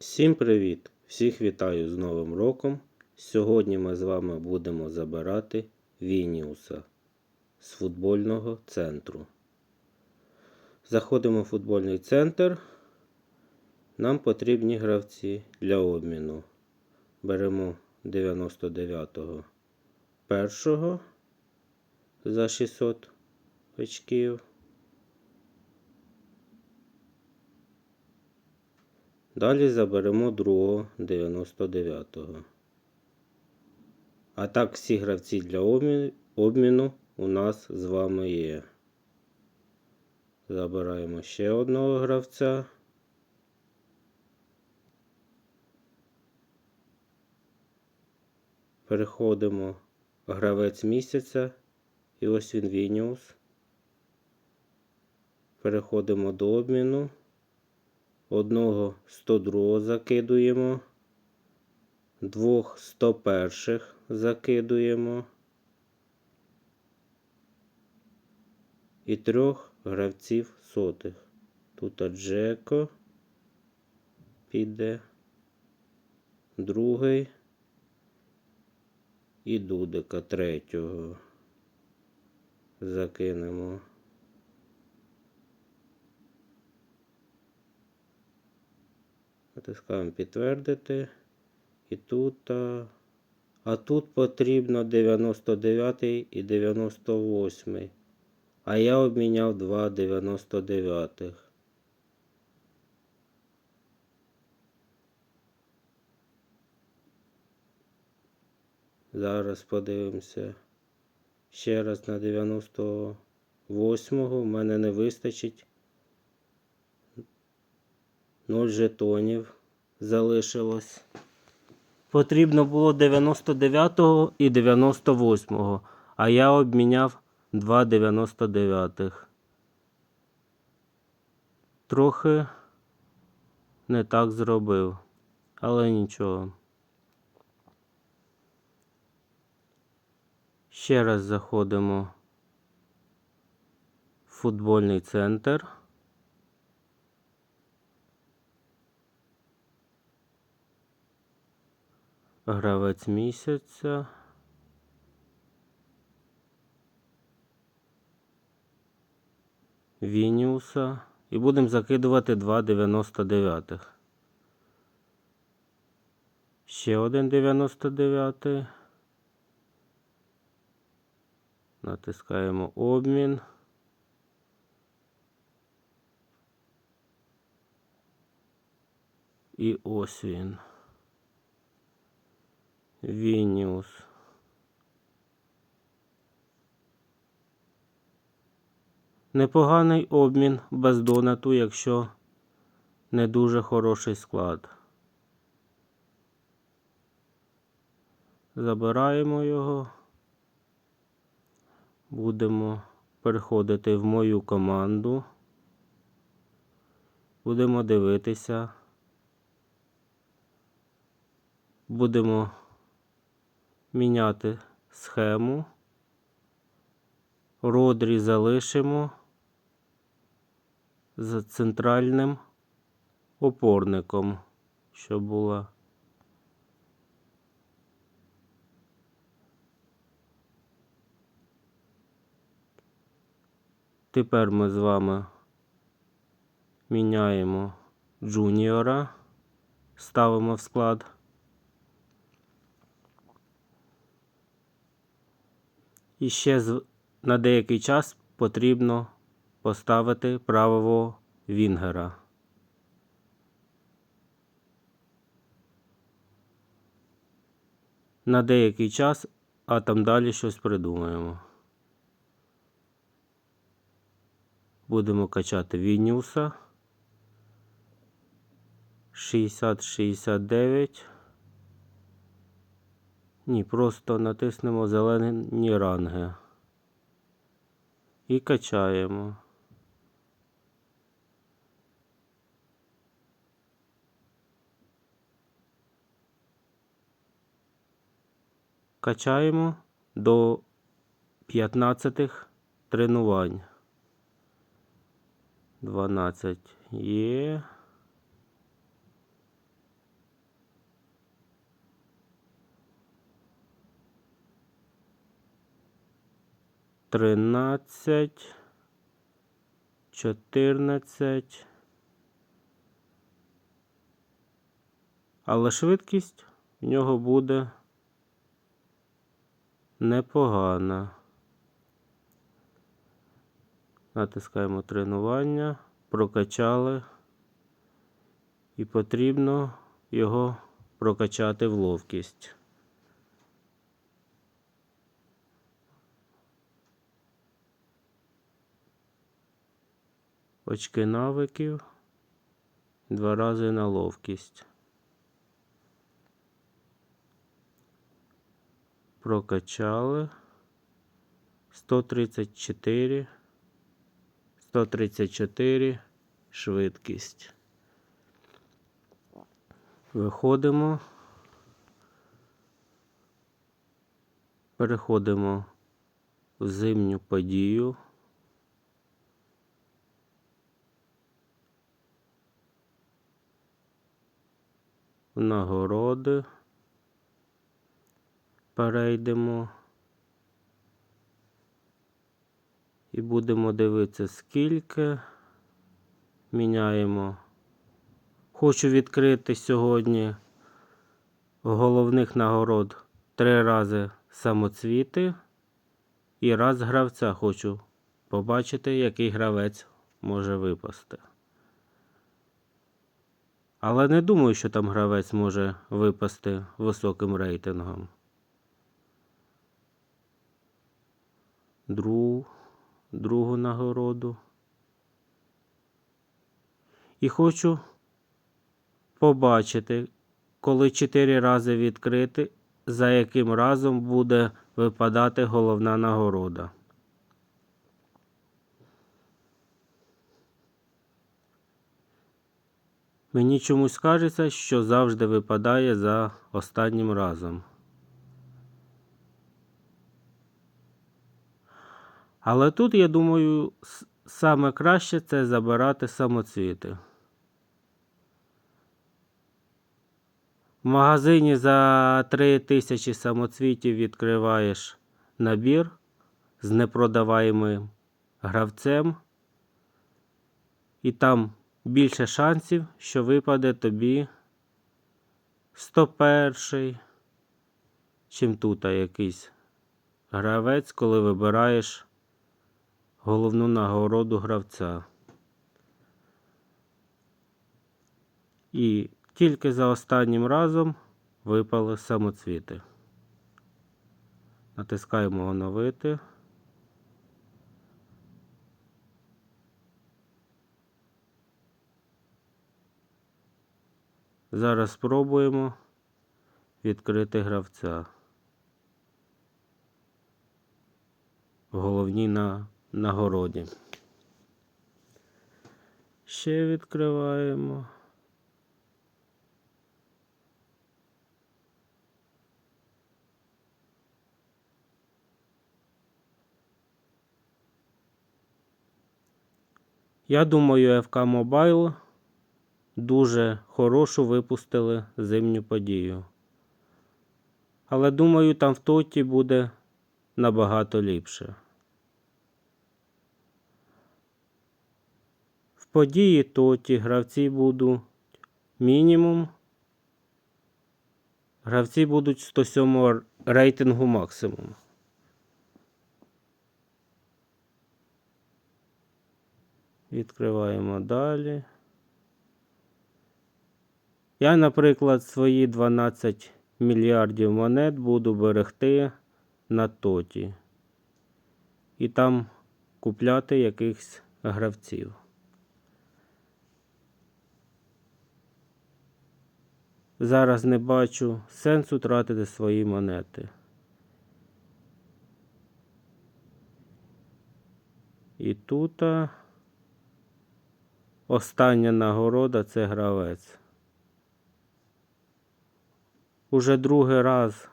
Всім привіт! Всіх вітаю з Новим роком. Сьогодні ми з вами будемо забирати Вініуса з футбольного центру. Заходимо в футбольний центр. Нам потрібні гравці для обміну. Беремо 99-го першого за 600 очків. Далі заберемо другого 99-го. А так всі гравці для обміну у нас з вами є. Забираємо ще одного гравця. Переходимо гравець місяця. І ось він Вініус. Переходимо до обміну. Одного 102 закидуємо. Двох 101 закидуємо. І трьох гравців сотих. Тут Джеко піде. Другий. І Дудика третього. Закинемо. Натискаємо підтвердити. І тут. А, тут потрібно 99 і 98. А я обміняв два 99. Зараз подивимося. Ще раз на 98-го. В мене не вистачить. 0 жетонів залишилось. Потрібно було 99-го і 98-го, а я обміняв 2 99-х. Трохи не так зробив, але нічого. Ще раз заходимо в футбольний центр. Гравець місяця. Вініуса. І будемо закидувати 2,99. Ще один 99. Натискаємо обмін. І ось він. Вініус. Непоганий обмін без донату, якщо не дуже хороший склад. Забираємо його. Будемо переходити в мою команду. Будемо дивитися. Будемо міняти схему. Родрі залишимо з центральним опорником, що була. Тепер ми з вами міняємо джуніора, ставимо в склад. І ще на деякий час потрібно поставити правого Вінгера. На деякий час, а там далі щось придумаємо. Будемо качати Вініуса. 60-69. Ні, просто натиснемо зелені ранги. І качаємо. Качаємо до 15 тренувань. 12 є. Тринадцять, чотирнадцять. Але швидкість в нього буде непогана. Натискаємо тренування, прокачали, і потрібно його прокачати в ловкість. Очки навиків. Два рази на ловкість. Прокачали. 134. 134 швидкість. Виходимо. Переходимо в зимню подію. Нагороди. Перейдемо. І будемо дивитися, скільки міняємо. Хочу відкрити сьогодні головних нагород три рази самоцвіти і раз гравця хочу побачити, який гравець може випасти. Але не думаю, що там гравець може випасти високим рейтингом. Друг другу нагороду. І хочу побачити, коли чотири рази відкрити, за яким разом буде випадати головна нагорода. Мені чомусь кажеться, що завжди випадає за останнім разом. Але тут, я думаю, саме краще це забирати самоцвіти. В магазині за 3 тисячі самоцвітів відкриваєш набір з непродаваємим гравцем, і там більше шансів, що випаде тобі 101, чим тут якийсь гравець, коли вибираєш головну нагороду гравця. І тільки за останнім разом випали самоцвіти. Натискаємо оновити. Зараз спробуємо відкрити гравця. В головній на нагороді. Ще відкриваємо. Я думаю, FK Mobile дуже хорошу випустили зимню подію. Але думаю, там в тоті буде набагато ліпше. В події тоті гравці будуть мінімум. Гравці будуть 107 рейтингу максимум. Відкриваємо далі. Я, наприклад, свої 12 мільярдів монет буду берегти на тоті. І там купляти якихось гравців. Зараз не бачу сенсу тратити свої монети. І тут остання нагорода це гравець. Уже другий раз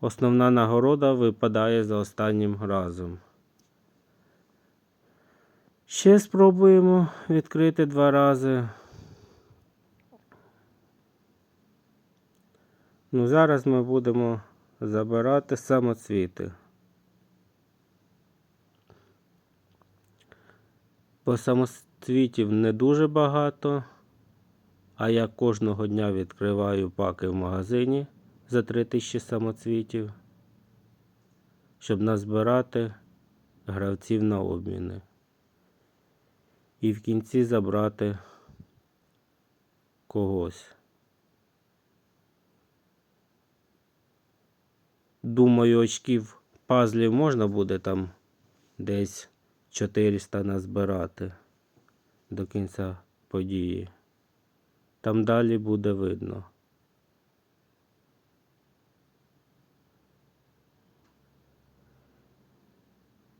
основна нагорода випадає за останнім разом. Ще спробуємо відкрити два рази. Ну, зараз ми будемо забирати самоцвіти. Бо самоцвітів не дуже багато а я кожного дня відкриваю паки в магазині за 3000 самоцвітів, щоб назбирати гравців на обміни. І в кінці забрати когось. Думаю, очків пазлів можна буде там десь 400 назбирати до кінця події. Там далі буде видно.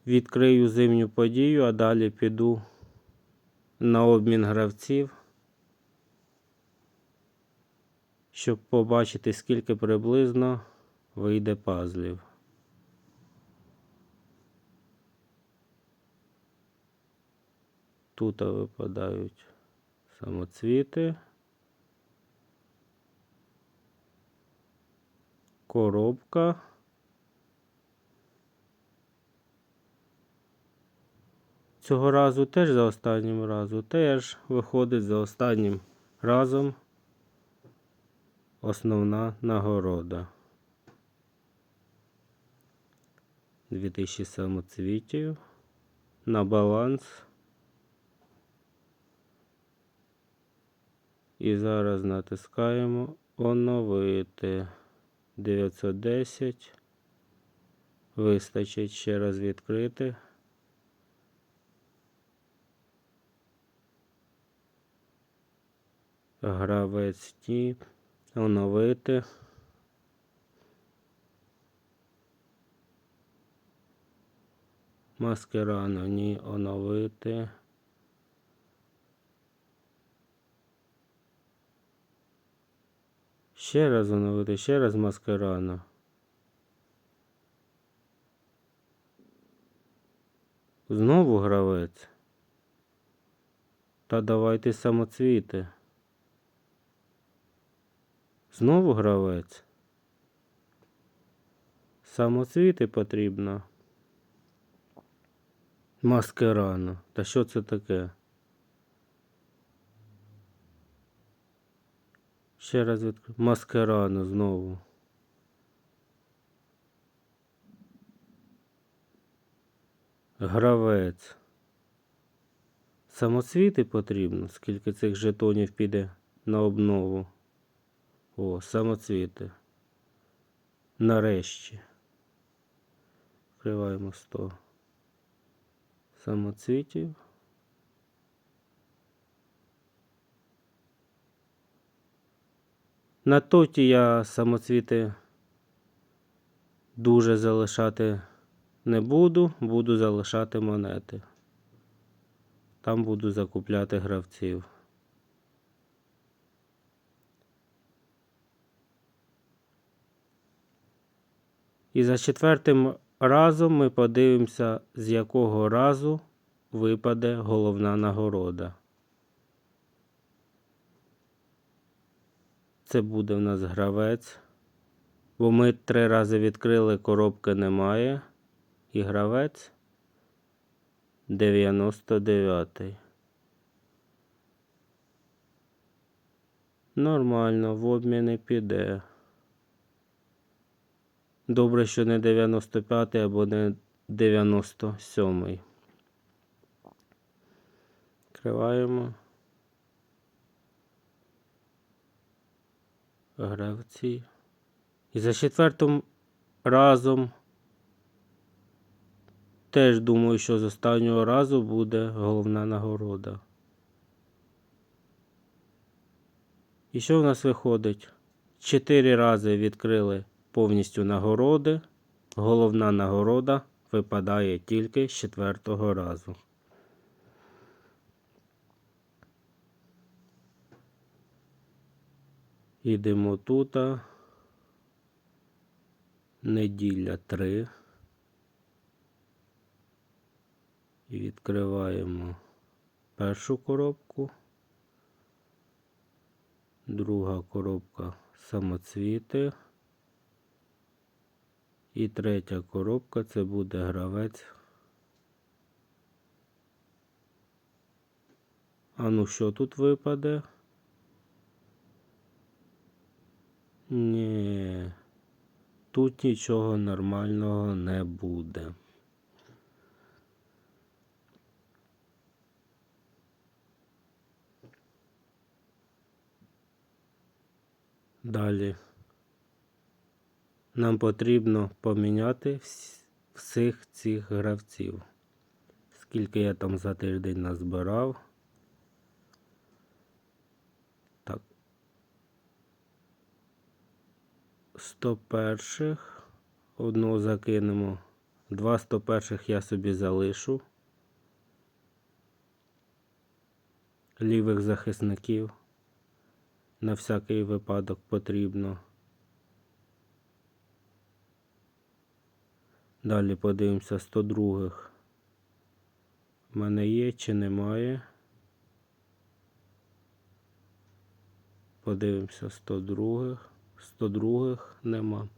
Відкрию зимню подію, а далі піду на обмін гравців, щоб побачити, скільки приблизно вийде пазлів. Тут випадають самоцвіти, коробка. Цього разу теж за останнім разом, теж виходить за останнім разом основна нагорода. 2000 самоцвітів на баланс. І зараз натискаємо оновити 910. Вистачить ще раз відкрити. Гравець ті, оновити. Маскерано ні оновити. Ще раз оновити, ще раз маскерано. Знову гравець. Та давайте самоцвіти. Знову гравець. Самоцвіти потрібно. Маскерано. Та що це таке? Ще раз відкрив. Маскерано знову. Гравець. Самоцвіти потрібно, скільки цих жетонів піде на обнову. О, самоцвіти. Нарешті. Вкриваємо 100 самоцвітів. На тоті я самоцвіти дуже залишати не буду, буду залишати монети. Там буду закупляти гравців. І за четвертим разом ми подивимося, з якого разу випаде головна нагорода. Це буде в нас гравець. Бо ми три рази відкрили, коробки немає. І гравець 99. Нормально, в обміни піде. Добре, що не 95 або не 97. Відкриваємо. Гравці. І за четвертим разом теж думаю, що з останнього разу буде головна нагорода. І що в нас виходить? Чотири рази відкрили повністю нагороди. Головна нагорода випадає тільки з четвертого разу. Ідемо тут. Неділя 3. І відкриваємо першу коробку. Друга коробка самоцвіти. І третя коробка це буде гравець А ну що тут випаде? Ні. Тут нічого нормального не буде. Далі. Нам потрібно поміняти всіх цих гравців. Скільки я там за тиждень назбирав. 101. Одного закинемо. Два 101 я собі залишу. Лівих захисників. На всякий випадок потрібно. Далі подивимося 102. В мене є чи немає. Подивимося 102. 102 нема.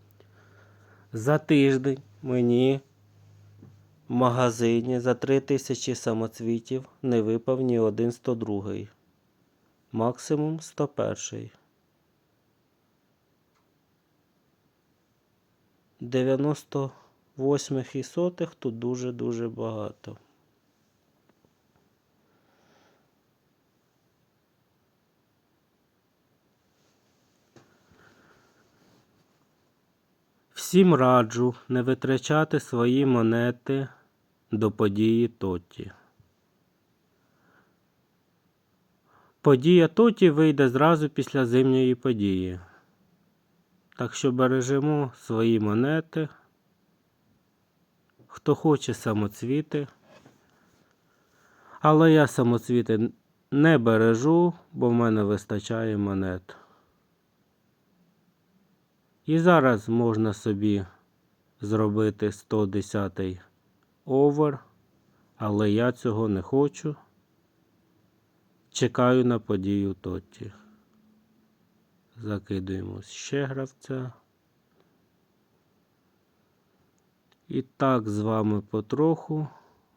За тиждень мені в магазині за 3000 самоцвітів не випав ні один 102. Максимум 101. 98 і сотих тут дуже-дуже багато. Всім раджу не витрачати свої монети до події Тоті. Подія Тоті вийде зразу після зимньої події. Так що бережемо свої монети. Хто хоче самоцвіти. Але я самоцвіти не бережу, бо в мене вистачає монет. І зараз можна собі зробити 110 овер, але я цього не хочу. Чекаю на подію Тотті. Закидуємо ще гравця. І так з вами потроху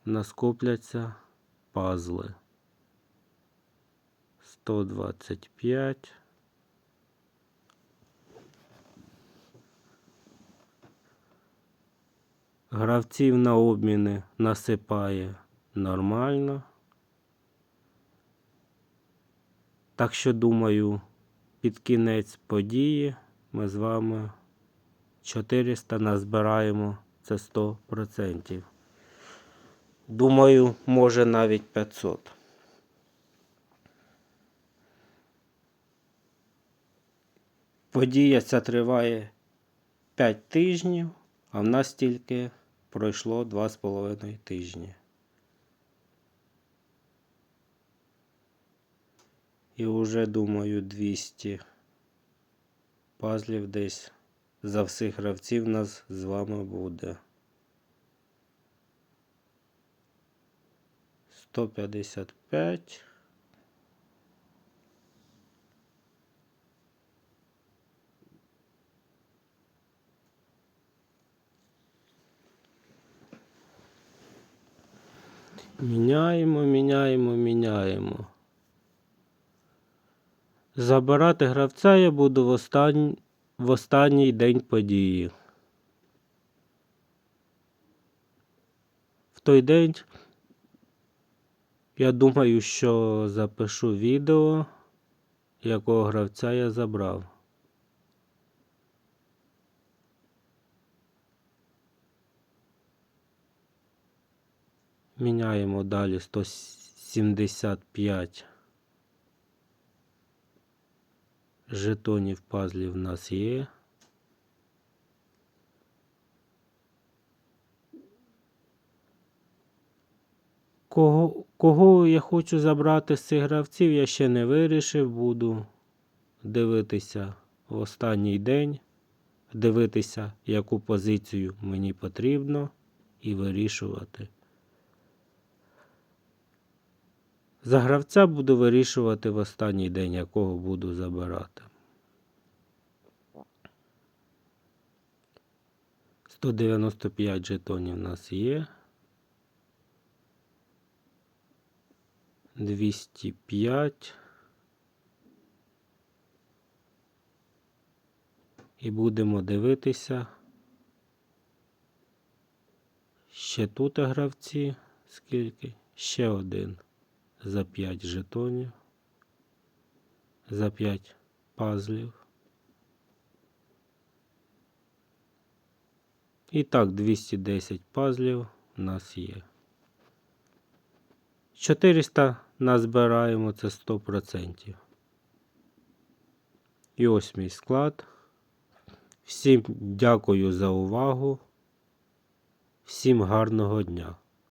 наскопляться пазли. 125. Гравців на обміни насипає нормально. Так що, думаю, під кінець події ми з вами 400 назбираємо це 100%. Думаю, може навіть 500. Подія ця триває 5 тижнів, а в нас тільки пройшло 2,5 тижні. І вже, думаю, 200 пазлів десь за всіх гравців нас з вами буде. 155. Міняємо, міняємо, міняємо. Забирати гравця я буду в, остань... в останній день події. В той день я думаю, що запишу відео, якого гравця я забрав. Міняємо далі 175 жетонів пазлів в нас є. Кого, кого я хочу забрати з цих гравців, я ще не вирішив. Буду дивитися в останній день, дивитися, яку позицію мені потрібно, і вирішувати. За гравця буду вирішувати в останній день, якого буду забирати. 195 жетонів у нас є. 205. І будемо дивитися. Ще тут гравці. Скільки? Ще один за 5 жетонів. За 5 пазлів. І так, 210 пазлів у нас є. 400 назбираємо, це 100%. І ось мій склад. Всім дякую за увагу. Всім гарного дня.